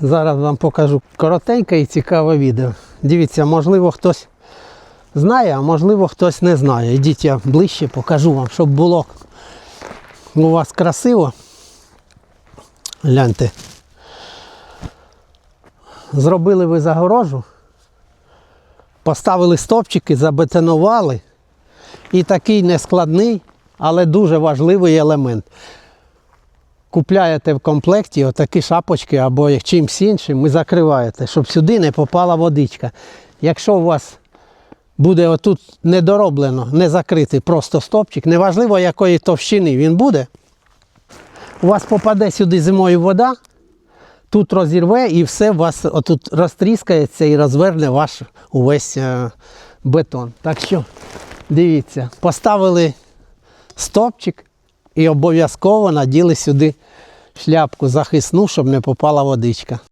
Зараз вам покажу коротеньке і цікаве відео. Дивіться, можливо, хтось знає, а можливо хтось не знає. Йдіть я ближче покажу вам, щоб було у вас красиво. Гляньте. Зробили ви загорожу, поставили стопчики, забетонували. І такий нескладний, але дуже важливий елемент. Купляєте в комплекті отакі шапочки або як чимсь іншим і закриваєте, щоб сюди не попала водичка. Якщо у вас буде отут недороблено, не закритий просто стопчик, неважливо якої товщини він буде, у вас попаде сюди зимою вода, тут розірве і все у вас отут розтріскається і розверне ваш увесь е, бетон. Так що, дивіться, поставили стопчик і обов'язково наділи сюди шляпку захисну, щоб не попала водичка.